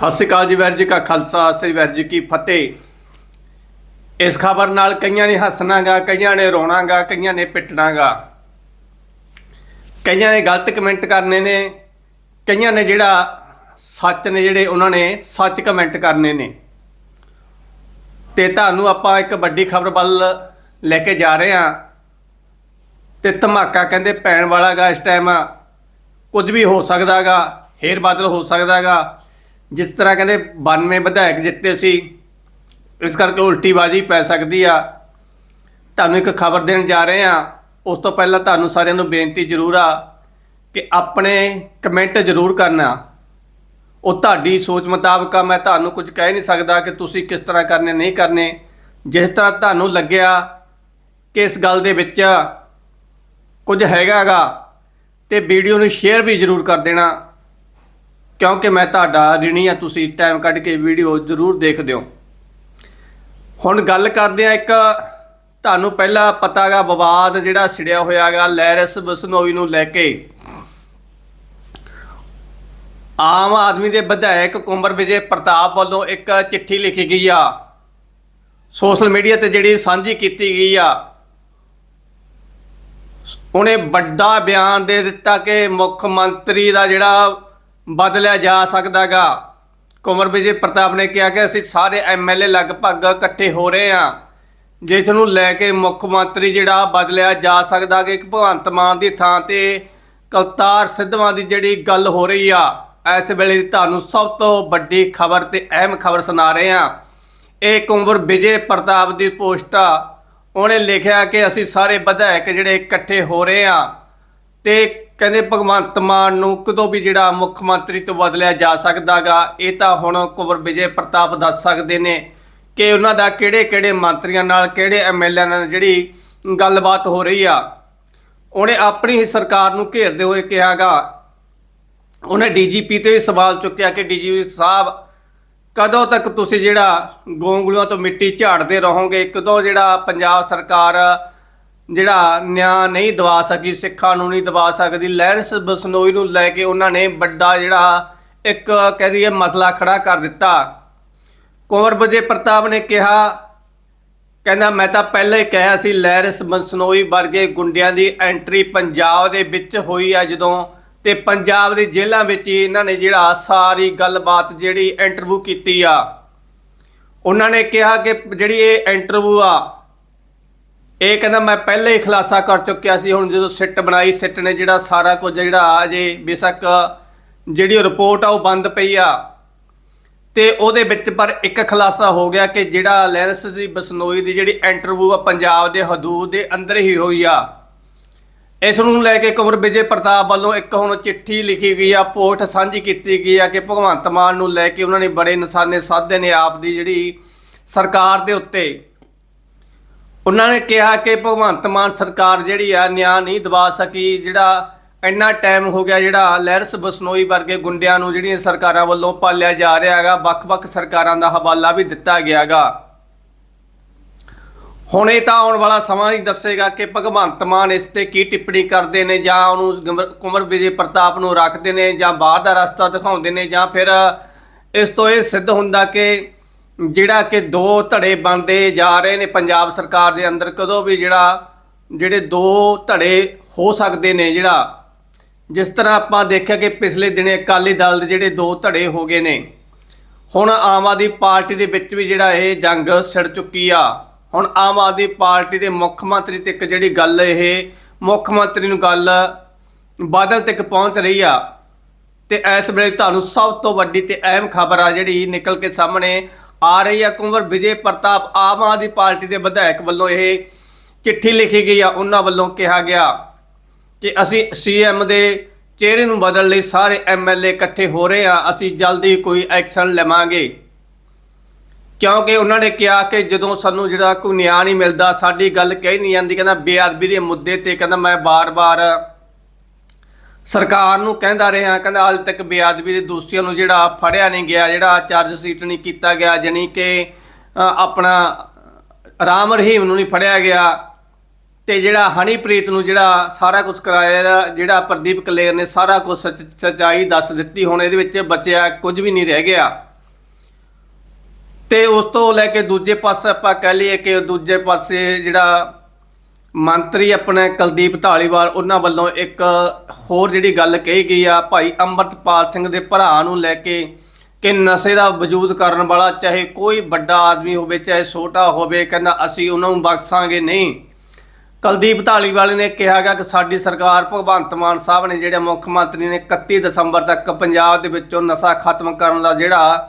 ਸਤਿ ਸ਼੍ਰੀ ਅਕਾਲ ਜੀ ਵੈਰ ਜੀ ਕਾ ਖਾਲਸਾ, ਸ੍ਰੀ ਵੈਰ ਜੀ ਕੀ ਫਤਿਹ। ਇਸ ਖਬਰ ਨਾਲ ਕਈਆਂ ਨੇ ਹੱਸਣਾਗਾ, ਕਈਆਂ ਨੇ ਰੋਣਾਗਾ, ਕਈਆਂ ਨੇ ਪਿੱਟਣਾਗਾ। ਕਈਆਂ ਨੇ ਗਲਤ ਕਮੈਂਟ ਕਰਨੇ ਨੇ, ਕਈਆਂ ਨੇ ਜਿਹੜਾ ਸੱਚ ਨੇ ਜਿਹੜੇ ਉਹਨਾਂ ਨੇ ਸੱਚ ਕਮੈਂਟ ਕਰਨੇ ਨੇ। ਤੇ ਤੁਹਾਨੂੰ ਆਪਾਂ ਇੱਕ ਵੱਡੀ ਖਬਰ ਵੱਲ ਲੈ ਕੇ ਜਾ ਰਹੇ ਹਾਂ। ਤੇ ਧਮਾਕਾ ਕਹਿੰਦੇ ਪੈਣ ਵਾਲਾਗਾ ਇਸ ਟਾਈਮ ਕੁਝ ਵੀ ਹੋ ਸਕਦਾਗਾ, ਹੇਰ ਬਾਦਲ ਹੋ ਸਕਦਾਗਾ। ਜਿਸ ਤਰ੍ਹਾਂ ਕਹਿੰਦੇ 92 ਵਿਧਾਇਕ ਜਿੱਤੇ ਸੀ, ਇਸ ਕਰਕੇ ਉਲਟੀ ਬਾਜੀ ਪੈ ਸਕਦੀ ਆ। ਤੁਹਾਨੂੰ ਇੱਕ ਖਬਰ ਦੇਣ ਜਾ ਰਹੇ ਆ ਉਸ ਤੋਂ ਪਹਿਲਾਂ ਤੁਹਾਨੂੰ ਸਾਰਿਆਂ ਨੂੰ ਬੇਨਤੀ ਜ਼ਰੂਰ ਆ ਕਿ ਆਪਣੇ ਕਮੈਂਟ ਜ਼ਰੂਰ ਕਰਨਾ। ਉਹ ਤੁਹਾਡੀ ਸੋਚ ਮੁਤਾਬਕ ਆ, ਮੈਂ ਤੁਹਾਨੂੰ ਕੁਝ ਕਹਿ ਨਹੀਂ ਸਕਦਾ ਕਿ ਤੁਸੀਂ ਕਿਸ ਤਰ੍ਹਾਂ ਕਰਨੇ, ਨਹੀਂ ਕਰਨੇ। ਜਿਸ ਤਰ੍ਹਾਂ ਤੁਹਾਨੂੰ ਲੱਗਿਆ ਕਿ ਇਸ ਗੱਲ ਦੇ ਵਿੱਚ ਕੁਝ ਹੈਗਾਗਾ, ਤੇ ਵੀਡੀਓ ਨੂੰ ਸ਼ੇਅਰ ਵੀ ਜ਼ਰੂਰ ਕਰ ਦੇਣਾ। ਕਿਉਂਕਿ ਮੈਂ ਤੁਹਾਡਾ ਰਿਣੀ ਆ, ਤੁਸੀਂ ਟਾਈਮ ਕੱਢ ਕੇ ਵੀਡੀਓ ਜ਼ਰੂਰ ਦੇਖਦੇ ਹੋ। ਹੁਣ ਗੱਲ ਕਰਦੇ ਆ ਇੱਕ, ਤੁਹਾਨੂੰ ਪਹਿਲਾਂ ਪਤਾਗਾ ਵਿਵਾਦ ਜਿਹੜਾ ਛਿੜਿਆ ਹੋਇਆਗਾ ਲੈਰਸ ਬਸਨੋਈ ਨੂੰ ਲੈ ਕੇ। ਆਮ ਆਦਮੀ ਦੇ ਵਿਧਾਇਕ ਕੁੰਬਰ ਵਿਜੇ ਪ੍ਰਤਾਪ ਵੱਲੋਂ ਇੱਕ ਚਿੱਠੀ ਲਿਖੀ ਗਈ ਆ। ਸੋਸ਼ਲ ਮੀਡੀਆ ਤੇ ਜਿਹੜੀ ਸਾਂਝੀ ਕੀਤੀ ਗਈ ਆ। ਉਹਨੇ ਵੱਡਾ ਬਿਆਨ ਦੇ ਦਿੱਤਾ ਕਿ ਮੁੱਖ ਮੰਤਰੀ ਦਾ ਜਿਹੜਾ ਬਦਲਿਆ ਜਾ ਸਕਦਾਗਾ। ਕੁਮਰ ਵਿਜੇ ਪ੍ਰਤਾਪ ਨੇ ਕਿਹਾ ਕਿ ਅਸੀਂ ਸਾਰੇ ਐਮਐਲਏ ਲਗਭਗ ਇਕੱਠੇ ਹੋ ਰਹੇ ਹਾਂ। ਜਿਸ ਨੂੰ ਲੈ ਕੇ ਮੁੱਖ ਮੰਤਰੀ ਜਿਹੜਾ ਬਦਲਿਆ ਜਾ ਸਕਦਾ ਕਿ ਭਗਵੰਤ ਮਾਨ ਦੀ ਥਾਂ ਤੇ ਕਲਤਾਰ ਸਿੱਧਵਾਂ ਦੀ ਜਿਹੜੀ ਗੱਲ ਹੋ ਰਹੀ ਆ, ਇਸ ਵੇਲੇ ਦੀ ਤੁਹਾਨੂੰ ਸਭ ਤੋਂ ਵੱਡੀ ਖਬਰ ਤੇ ਅਹਿਮ ਖਬਰ ਸੁਣਾ ਰਹੇ ਹਾਂ। ਇਹ ਕੁੰਵਰ ਵਿਜੇ ਪ੍ਰਤਾਪ ਦੀ ਪੋਸਟ ਆ। ਉਹਨੇ ਲਿਖਿਆ ਕਿ ਅਸੀਂ ਸਾਰੇ ਵਿਧਾਇਕ ਜਿਹੜੇ ਇਕੱਠੇ ਹੋ ਰਹੇ ਆ ਤੇ ਕਹਿੰਦੇ ਭਗਵੰਤ ਮਾਨ ਨੂੰ ਕਦੋਂ ਵੀ ਜਿਹੜਾ ਮੁੱਖ ਮੰਤਰੀ ਤੋਂ ਬਦਲਿਆ ਜਾ ਸਕਦਾਗਾ, ਇਹ ਤਾਂ ਹੁਣ ਕੁੰਵਰ ਵਿਜੇ ਪ੍ਰਤਾਪ ਦੱਸ ਸਕਦੇ ਨੇ ਕਿ ਉਹਨਾਂ ਦਾ ਕਿਹੜੇ ਕਿਹੜੇ ਮੰਤਰੀਆਂ ਨਾਲ, ਕਿਹੜੇ ਐਮਐਲਏ ਨਾਲ ਜਿਹੜੀ ਗੱਲਬਾਤ ਹੋ ਰਹੀ ਆ। ਉਹਨੇ ਆਪਣੀ ਹੀ ਸਰਕਾਰ ਨੂੰ ਘੇਰਦੇ ਹੋਏ ਕਿਹਾਗਾ, ਉਹਨੇ ਡੀਜੀਪੀ ਤੇ ਵੀ ਸਵਾਲ ਚੁੱਕਿਆ ਕਿ ਡੀਜੀਪੀ ਸਾਹਿਬ, ਕਦੋਂ ਤੱਕ ਤੁਸੀਂ ਜਿਹੜਾ ਗੋਂਗਲੂਆਂ ਤੋਂ ਮਿੱਟੀ ਝਾੜਦੇ ਰਹੋਗੇ? ਕਦੋਂ ਜਿਹੜਾ ਪੰਜਾਬ ਸਰਕਾਰ ਜਿਹੜਾ ਨਿਆਂ ਨਹੀਂ ਦਵਾ ਸਕੀ, ਸਿੱਖਾਂ ਨੂੰ ਨਹੀਂ ਦਵਾ ਸਕਦੀ ਲੈਰਸ ਬਸਨੋਈ ਨੂੰ ਲੈ ਕੇ ਉਹਨਾਂ ਨੇ ਵੱਡਾ ਜਿਹੜਾ ਇੱਕ ਕਹਿ ਹੈ ਮਸਲਾ ਖੜਾ ਕਰ ਦਿੱਤਾ। ਕੁੰਵਰ ਬਜੇ ਪ੍ਰਤਾਪ ਨੇ ਕਿਹਾ, ਕਹਿੰਦਾ, ਮੈਂ ਤਾਂ ਪਹਿਲਾਂ ਹੀ ਕਿਹਾ ਸੀ ਲੈਰਸ ਬਸਨੋਈ ਵਰਗੇ ਗੁੰਡਿਆਂ ਦੀ ਐਂਟਰੀ ਪੰਜਾਬ ਦੇ ਵਿੱਚ ਹੋਈ ਆ ਜਦੋਂ ਤੇ ਪੰਜਾਬ ਦੀ ਜੇਲ੍ਹਾਂ ਵਿੱਚ ਹੀ ਇਹਨਾਂ ਨੇ ਜਿਹੜਾ ਸਾਰੀ ਗੱਲਬਾਤ ਜਿਹੜੀ ਇੰਟਰਵਿਊ ਕੀਤੀ ਆ। ਉਹਨਾਂ ਨੇ ਕਿਹਾ ਕਿ ਜਿਹੜੀ ਇਹ ਇੰਟਰਵਿਊ ਆ ਇਹ ਕਹਿੰਦਾ, ਮੈਂ ਪਹਿਲੇ ਹੀ ਖੁਲਾਸਾ ਕਰ ਚੁੱਕਿਆ ਸੀ, ਹੁਣ ਜਦੋਂ ਸਿੱਟ ਬਣਾਈ, ਸਿੱਟ ਨੇ ਜਿਹੜਾ ਸਾਰਾ ਕੁਝ ਜਿਹੜਾ ਜੇ, ਬੇਸ਼ੱਕ ਜਿਹੜੀ ਰਿਪੋਰਟ ਆ, ਉਹ ਬੰਦ ਪਈ ਆ। ਤੇ ਉਹਦੇ ਵਿੱਚ ਪਰ ਇੱਕ ਖੁਲਾਸਾ ਹੋ ਗਿਆ ਕਿ ਜਿਹੜਾ ਲੈਂਸ ਦੀ, ਬਸਨੋਈ ਦੀ ਜਿਹੜੀ ਇੰਟਰਵਿਊ ਆ, ਪੰਜਾਬ ਦੇ ਹਦੂਦ ਦੇ ਅੰਦਰ ਹੀ ਹੋਈ ਆ। ਇਸ ਨੂੰ ਲੈ ਕੇ ਕੁਮਰ ਵਿਜੇ ਪ੍ਰਤਾਪ ਵੱਲੋਂ ਇੱਕ ਹੁਣ ਚਿੱਠੀ ਲਿਖੀ ਗਈ ਆ, ਪੋਸਟ ਸਾਂਝੀ ਕੀਤੀ ਗਈ ਆ ਕਿ ਭਗਵੰਤ ਮਾਨ ਨੂੰ ਲੈ ਕੇ ਉਹਨਾਂ ਨੇ ਬੜੇ ਨਿਸ਼ਾਨੇ ਸਾਧੇ ਨੇ ਆਪ ਦੀ ਜਿਹੜੀ ਸਰਕਾਰ ਦੇ ਉੱਤੇ। ਉਹਨਾਂ ਨੇ ਕਿਹਾ ਕਿ ਭਗਵੰਤ ਮਾਨ ਸਰਕਾਰ ਜਿਹੜੀ ਆ, ਨਿਆਂ ਨਹੀਂ ਦਵਾ ਸਕੀ, ਜਿਹੜਾ ਇੰਨਾ ਟਾਈਮ ਹੋ ਗਿਆ, ਜਿਹੜਾ ਲਹਿਰਸ ਬਸਨੋਈ ਵਰਗੇ ਗੁੰਡਿਆਂ ਨੂੰ ਜਿਹੜੀਆਂ ਸਰਕਾਰਾਂ ਵੱਲੋਂ ਪਾਲਿਆ ਜਾ ਰਿਹਾ ਹੈਗਾ, ਵੱਖ-ਵੱਖ ਸਰਕਾਰਾਂ ਦਾ ਹਵਾਲਾ ਵੀ ਦਿੱਤਾ ਗਿਆਗਾ ਹੁਣ ਇਹ ਤਾਂ ਆਉਣ ਵਾਲਾ ਸਮਾਂ ਹੀ ਦੱਸੇਗਾ ਕਿ ਭਗਵੰਤ ਮਾਨ ਇਸ ਤੇ ਕੀ ਟਿੱਪਣੀ ਕਰਦੇ ਨੇ, ਜਾਂ ਉਹਨੂੰ ਗਮਰ- ਕੁੰਵਰ ਵਿਜੇ ਪ੍ਰਤਾਪ ਨੂੰ ਰੱਖਦੇ ਨੇ, ਜਾਂ ਬਾਹਰ ਦਾ ਰਸਤਾ ਦਿਖਾਉਂਦੇ ਨੇ, ਜਾਂ ਫਿਰ ਇਸ ਤੋਂ ਇਹ ਸਿੱਧ ਹੁੰਦਾ ਕਿ ਜਿਹੜਾ ਕਿ ਦੋ ਧੜੇ ਬਣਦੇ ਜਾ ਰਹੇ ਨੇ ਪੰਜਾਬ ਸਰਕਾਰ ਦੇ ਅੰਦਰ, ਕਦੋਂ ਵੀ ਜਿਹੜਾ, ਜਿਹੜੇ ਦੋ ਧੜੇ ਹੋ ਸਕਦੇ ਨੇ ਜਿਹੜਾ, ਜਿਸ ਤਰ੍ਹਾਂ ਆਪਾਂ ਦੇਖਿਆ ਕਿ ਪਿਛਲੇ ਦਿਨੇ ਅਕਾਲੀ ਦਲ ਦੇ ਜਿਹੜੇ ਦੋ ਧੜੇ ਹੋ ਗਏ ਨੇ, ਹੁਣ ਆਮ ਆਦਮੀ ਪਾਰਟੀ ਦੇ ਵਿੱਚ ਵੀ ਜਿਹੜਾ ਇਹ ਜੰਗ ਛਿੜ ਚੁੱਕੀ ਆ। ਹੁਣ ਆਮ ਆਦਮੀ ਪਾਰਟੀ ਦੇ ਮੁੱਖ ਮੰਤਰੀ ਤੱਕ ਜਿਹੜੀ ਗੱਲ ਇਹ, ਮੁੱਖ ਮੰਤਰੀ ਨੂੰ ਗੱਲ ਬਾਦਲ ਤੱਕ ਪਹੁੰਚ ਰਹੀ ਆ, ਤੇ ਇਸ ਵੇਲੇ ਤੁਹਾਨੂੰ ਸਭ ਤੋਂ ਵੱਡੀ ਤੇ ਅਹਿਮ ਖਬਰ ਆ ਜਿਹੜੀ ਨਿਕਲ ਕੇ ਸਾਹਮਣੇ ਆ ਰਹੀ ਆ ਕੁੰਵਰ ਵਿਜੇ ਪ੍ਰਤਾਪ ਆਮ ਆਦਮੀ ਪਾਰਟੀ ਦੇ ਵਿਧਾਇਕ ਵੱਲੋਂ ਇਹ ਚਿੱਠੀ ਲਿਖੀ ਗਈ ਆ, ਉਹਨਾਂ ਵੱਲੋਂ ਕਿਹਾ ਗਿਆ ਕਿ ਅਸੀਂ ਸੀਐਮ ਦੇ ਚਿਹਰੇ ਨੂੰ ਬਦਲਣ ਲਈ ਸਾਰੇ ਐਮਐਲਏ ਇਕੱਠੇ ਹੋ ਰਹੇ ਆ, ਅਸੀਂ ਜਲਦੀ ਕੋਈ ਐਕਸ਼ਨ ਲਵਾਂਗੇ। ਕਿਉਂਕਿ ਉਹਨਾਂ ਨੇ ਕਿਹਾ ਕਿ ਜਦੋਂ ਸਾਨੂੰ ਜਿਹੜਾ ਕੋਈ ਨਿਆਂ ਨਹੀਂ ਮਿਲਦਾ, ਸਾਡੀ ਗੱਲ ਕਹੀ ਨਹੀਂ ਜਾਂਦੀ, ਕਹਿੰਦਾ ਬੇਅਦਬੀ ਦੇ ਮੁੱਦੇ ਤੇ ਕਹਿੰਦਾ ਮੈਂ ਬਾਰ-ਬਾਰ ਸਰਕਾਰ ਨੂੰ ਕਹਿੰਦਾ ਰਿਹਾ, ਕਹਿੰਦਾ ਹਾਲ ਤੱਕ ਬੇਅਦਬੀ ਦੇ ਦੋਸ਼ੀਆਂ ਨੂੰ ਜਿਹੜਾ ਫੜਿਆ ਨਹੀਂ ਗਿਆ, ਜਿਹੜਾ ਚਾਰਜ ਸ਼ੀਟ ਨਹੀਂ ਕੀਤਾ ਗਿਆ, ਜਾਣੀ ਕਿ ਆਪਣਾ ਰਾਮ ਰਹੀਮ ਨੂੰ ਨਹੀਂ ਫੜਿਆ ਗਿਆ ਤੇ ਜਿਹੜਾ ਹਨੀਪ੍ਰੀਤ ਨੂੰ ਜਿਹੜਾ ਸਾਰਾ ਕੁਝ ਕਰਾਇਆ, ਜਿਹੜਾ ਪ੍ਰਦੀਪ ਕਲੇਰ ਨੇ ਸਾਰਾ ਕੁਝ ਸੱਚ- ਸੱਚਾਈ ਦੱਸ ਦਿੱਤੀ, ਹੁਣ ਇਹਦੇ ਵਿੱਚ ਬਚਿਆ ਕੁਝ ਵੀ ਨਹੀਂ ਰਹਿ ਗਿਆ। ਤੇ ਉਸ ਤੋਂ ਲੈ ਕੇ ਦੂਜੇ ਪਾਸੇ ਆਪਾਂ ਕਹਿ ਲਈਏ ਕਿ ਦੂਜੇ ਪਾਸੇ ਜਿਹੜਾ ਮੰਤਰੀ ਆਪਣੇ ਕੁਲਦੀਪ ਢਾਲੀਵਾਲ ਉਹਨਾਂ ਵੱਲੋਂ ਇੱਕ ਹੋਰ ਜਿਹੜੀ ਗੱਲ ਕਹੀ ਗਈ ਆ, ਭਾਈ ਅੰਮ੍ਰਿਤਪਾਲ ਸਿੰਘ ਦੇ ਭਰਾ ਨੂੰ ਲੈ ਕੇ ਕਿ ਨਸ਼ੇ ਦਾ ਵਜੂਦ ਕਰਨ ਵਾਲਾ ਚਾਹੇ ਕੋਈ ਵੱਡਾ ਆਦਮੀ ਹੋਵੇ, ਚਾਹੇ ਛੋਟਾ ਹੋਵੇ, ਕਹਿੰਦਾ ਅਸੀਂ ਉਹਨਾਂ ਨੂੰ ਬਖਸ਼ਾਂਗੇ ਨਹੀਂ। ਕੁਲਦੀਪ ਢਾਲੀਵਾਲ ਨੇ ਕਿਹਾਗਾ ਕਿ ਸਾਡੀ ਸਰਕਾਰ ਭਗਵੰਤ ਮਾਨ ਸਾਹਿਬ ਨੇ ਜਿਹੜੇ ਮੁੱਖ ਮੰਤਰੀ ਨੇ 31 ਦਸੰਬਰ ਤੱਕ ਪੰਜਾਬ ਦੇ ਵਿੱਚੋਂ ਨਸ਼ਾ ਖਤਮ ਕਰਨ ਦਾ ਜਿਹੜਾ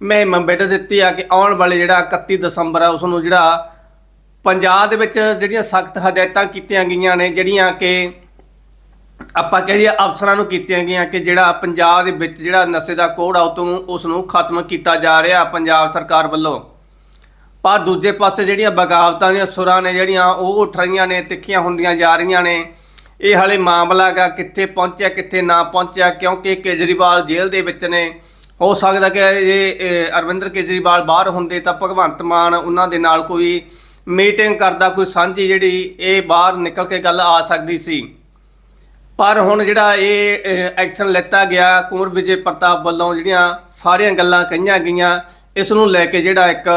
ਮੁਹਿੰਮ ਬਿੱਟ ਦਿੱਤੀ ਆ ਕਿ ਆਉਣ ਵਾਲੇ ਜਿਹੜਾ 31 ਦਸੰਬਰ ਆ ਉਸ ਨੂੰ ਜਿਹੜਾ ਪੰਜਾਬ ਦੇ ਵਿੱਚ ਜਿਹੜੀਆਂ ਸਖਤ ਹਦਾਇਤਾਂ ਕੀਤੀਆਂ ਗਈਆਂ ਨੇ, ਜਿਹੜੀਆਂ ਕਿ ਆਪਾਂ ਕਹੀਏ ਅਫਸਰਾਂ ਨੂੰ ਕੀਤੀਆਂ ਗਈਆਂ ਕਿ ਜਿਹੜਾ ਪੰਜਾਬ ਦੇ ਵਿੱਚ ਜਿਹੜਾ ਨਸ਼ੇ ਦਾ ਕੋੜ ਆ ਉਤੋਂ ਉਸ ਨੂੰ ਖਤਮ ਕੀਤਾ ਜਾ ਰਿਹਾ ਪੰਜਾਬ ਸਰਕਾਰ ਵੱਲੋਂ। ਪਰ ਦੂਜੇ ਪਾਸੇ ਜਿਹੜੀਆਂ ਬਗਾਵਤਾਂ ਦੀਆਂ ਸੁਰਾਂ ਨੇ, ਜਿਹੜੀਆਂ ਉਹ ਉੱਠ ਰਹੀਆਂ ਨੇ, ਤਿੱਖੀਆਂ ਹੁੰਦੀਆਂ ਜਾ ਰਹੀਆਂ ਨੇ। ਇਹ ਹਾਲੇ ਮਾਮਲਾ ਗਾ ਕਿੱਥੇ ਪਹੁੰਚਿਆ, ਕਿੱਥੇ ਨਾ ਪਹੁੰਚਿਆ, ਕਿਉਂਕਿ ਕੇਜਰੀਵਾਲ ਜੇਲ੍ਹ ਦੇ ਵਿੱਚ ਨੇ। ਹੋ ਸਕਦਾ ਕਿ ਇਹ ਇਹ ਅਰਵਿੰਦਰ ਕੇਜਰੀਵਾਲ ਬਾਹਰ ਹੁੰਦੇ ਤਾਂ ਭਗਵੰਤ ਮਾਨ ਉਹਨਾਂ ਦੇ ਨਾਲ ਕੋਈ ਮੀਟਿੰਗ ਕਰਦਾ ਕੋਈ ਸਾਂਝੀ ਜਿਹੜੀ ਇਹ ਬਾਹਰ ਨਿਕਲ ਕੇ ਗੱਲ ਆ ਸਕਦੀ ਸੀ। ਪਰ ਹੁਣ ਜਿਹੜਾ ਇਹ ਐਕਸ਼ਨ ਲਿੱਤਾ ਗਿਆ, ਕੁੰਵਰ ਵਿਜੇ ਪ੍ਰਤਾਪ ਵੱਲੋਂ ਜਿਹੜੀਆਂ ਸਾਰੀਆਂ ਗੱਲਾਂ ਕਹੀਆਂ ਗਈਆਂ, ਇਸ ਨੂੰ ਲੈ ਕੇ ਜਿਹੜਾ ਇੱਕ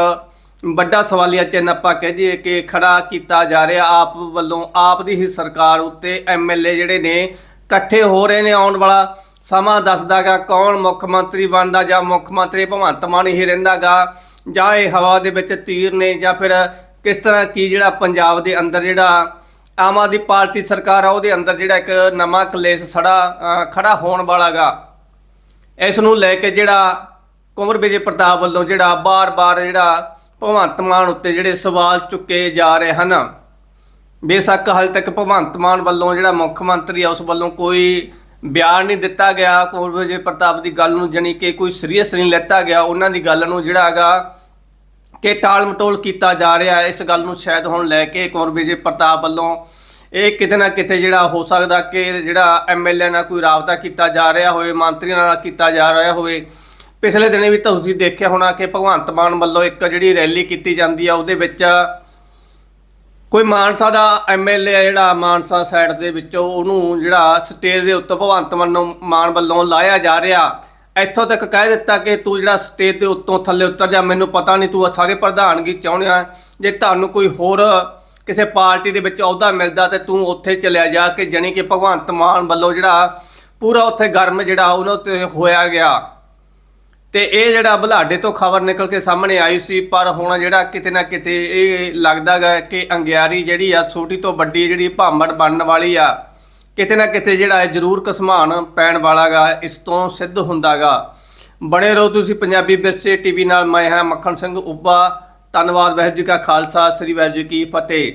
ਵੱਡਾ ਸਵਾਲੀਆ ਚਿੰਨ੍ਹ ਆਪਾਂ ਕਹਿ ਦਈਏ ਕਿ ਖੜਾ ਕੀਤਾ ਜਾ ਰਿਹਾ ਆਪ ਵੱਲੋਂ, ਆਪ ਦੀ ਹੀ ਸਰਕਾਰ ਉੱਤੇ ਐਮਐਲਏ ਜਿਹੜੇ ਨੇ ਇਕੱਠੇ ਹੋ ਰਹੇ ਨੇ ਆਉਣ ਵਾਲਾ ਸਮਾਂ ਦੱਸਦਾਗਾ ਕੌਣ ਮੁੱਖ ਮੰਤਰੀ ਬਣਦਾ ਜਾਂ ਮੁੱਖ ਮੰਤਰੀ ਭਗਵੰਤ ਮਾਨ ਹੀ ਰਹਿੰਦਾਗਾ ਜਾਂ ਇਹ ਹਵਾ ਦੇ ਵਿੱਚ ਤੀਰ ਨੇ ਜਾਂ ਫਿਰ ਕਿਸ ਤਰ੍ਹਾਂ ਕੀ ਜਿਹੜਾ ਪੰਜਾਬ ਦੇ ਅੰਦਰ ਜਿਹੜਾ ਆਮ ਆਦਮੀ ਪਾਰਟੀ ਸਰਕਾਰ ਆ ਉਹਦੇ ਅੰਦਰ ਜਿਹੜਾ ਇੱਕ ਨਵਾਂ ਕਲੇਸ਼ ਸੜਾ ਅ, ਖੜਾ ਹੋਣ ਵਾਲਾਗਾ। ਇਸ ਨੂੰ ਲੈ ਕੇ ਜਿਹੜਾ ਕੁੰਵਰ ਵਿਜੇ ਪ੍ਰਤਾਪ ਵੱਲੋਂ ਜਿਹੜਾ ਬਾਰ-ਬਾਰ ਜਿਹੜਾ ਭਗਵੰਤ ਮਾਨ ਉੱਤੇ ਜਿਹੜੇ ਸਵਾਲ ਚੁੱਕੇ ਜਾ ਰਹੇ ਹਨ ਬੇਸ਼ੱਕ ਹਾਲੇ ਤੱਕ ਭਗਵੰਤ ਮਾਨ ਵੱਲੋਂ ਜਿਹੜਾ ਮੁੱਖ ਮੰਤਰੀ ਆ ਉਸ ਵੱਲੋਂ ਕੋਈ ਬਿਆਨ ਨਹੀਂ ਦਿੱਤਾ ਗਿਆ। ਕੁੰਵਰ ਵਿਜੇ ਪ੍ਰਤਾਪ ਦੀ ਗੱਲ ਨੂੰ ਜਾਣੀ ਕਿ ਕੋਈ ਸੀਰੀਅਸ ਨਹੀਂ ਲੈਤਾ ਗਿਆ। ਉਹਨਾਂ ਦੀ ਗੱਲ ਨੂੰ ਜਿਹੜਾ ਹੈਗਾ ਕਿ ਟਾਲ ਮਟੋਲ ਕੀਤਾ ਜਾ ਰਿਹਾ ਹੈ। ਇਸ ਗੱਲ ਨੂੰ ਸ਼ਾਇਦ ਹੁਣ ਲੈ ਕੇ ਕੌਰ ਵਿਜੇ ਪ੍ਰਤਾਪ ਵੱਲੋਂ ਇਹ ਕਿਤੇ ਨਾ ਕਿਤੇ ਜਿਹੜਾ ਹੋ ਸਕਦਾ ਕਿ ਜਿਹੜਾ ਐਮਐਲਏ ਨਾਲ ਕੋਈ ਰਾਬਤਾ ਕੀਤਾ ਜਾ ਰਿਹਾ ਹੋਵੇ, ਮੰਤਰੀਆਂ ਨਾਲ ਕੀਤਾ ਜਾ ਰਿਹਾ ਹੋਵੇ। ਪਿਛਲੇ ਦਿਨੇ ਵੀ ਤੁਸੀਂ ਦੇਖਿਆ ਹੋਣਾ ਕਿ ਭਗਵੰਤ ਮਾਨ ਵੱਲੋਂ ਇੱਕ ਜਿਹੜੀ ਰੈਲੀ ਕੀਤੀ ਜਾਂਦੀ ਆ, ਉਹਦੇ ਵਿੱਚ ਕੋਈ ਮਾਨਸਾ ਦਾ ਐਮਐਲਏ ਜਿਹੜਾ ਮਾਨਸਾ ਸਾਈਡ ਦੇ ਵਿੱਚੋਂ ਉਹਨੂੰ ਜਿਹੜਾ ਸਟੇਜ ਦੇ ਉੱਤੇ ਭਗਵੰਤ ਵੱਲੋਂ ਮਾਨ ਵੱਲੋਂ ਲਾਇਆ ਜਾ ਰਿਹਾ। ਇੱਥੋਂ ਤੱਕ ਕਹਿ ਦਿੱਤਾ ਕਿ ਤੂੰ ਜਿਹੜਾ ਸਟੇਜ ਦੇ ਉੱਤੋਂ ਥੱਲੇ ਉਤਰ ਜਾ, ਮੈਨੂੰ ਪਤਾ ਨਹੀਂ ਤੂੰ ਸਾਰੇ ਪ੍ਰਧਾਨਗੀ ਚਾਹੁੰਦੇ ਜੇ ਤੁਹਾਨੂੰ ਕੋਈ ਹੋਰ ਕਿਸੇ ਪਾਰਟੀ ਦੇ ਵਿੱਚ ਅਹੁਦਾ ਮਿਲਦਾ ਤੇ ਤੂੰ ਉੱਥੇ ਚਲਿਆ ਜਾ ਕੇ ਜਣੀ ਕਿ ਭਗਵੰਤ ਮਾਨ ਵੱਲੋਂ ਜਿਹੜਾ ਪੂਰਾ ਉੱਥੇ ਗਰਮ ਜਿਹੜਾ ਉਹਨਾਂ ਤੇ ਹੋਇਆ ਗਿਆ। ਤੇ ਇਹ ਜਿਹੜਾ ਬੁਲਾਡੇ ਤੋਂ ਖਬਰ ਨਿਕਲ ਕੇ ਸਾਹਮਣੇ ਆਈ ਸੀ, ਪਰ ਹੁਣ ਜਿਹੜਾ ਕਿਤੇ ਨਾ ਕਿਤੇ ਇਹ ਲੱਗਦਾ ਲੱਗਦਾਗਾ ਕਿ ਅੰਗਿਆਰੀ ਜਿਹੜੀ ਆ, ਛੋਟੀ ਤੋਂ ਵੱਡੀ ਜਿਹੜੀ ਭਾਂਬੜ ਬਣਨ ਵਾਲੀ ਆ ਕਿਤੇ ਨਾ ਕਿਤੇ ਜਿਹੜਾ ਹੈ ਜ਼ਰੂਰ ਕਸਮਾਨ ਪੈਣ ਵਾਲਾਗਾ, ਇਸ ਤੋਂ ਸਿੱਧ ਹੁੰਦਾਗਾ। ਬਣੇ ਰਹੋ ਤੁਸੀਂ ਪੰਜਾਬੀ ਵਿਰਸੇ ਟੀਵੀ ਨਾਲ, ਮੈਂ ਹਾਂ ਮੱਖਣ ਸਿੰਘ ਉੱਬਾ। ਧੰਨਵਾਦ, ਵਾਹਿਗੁਰੂ ਜੀ ਕਾ ਖਾਲਸਾ, ਸ੍ਰੀ ਵਾਹਿਗੁਰੂ ਜੀ ਕੀ ਫਤਿਹ।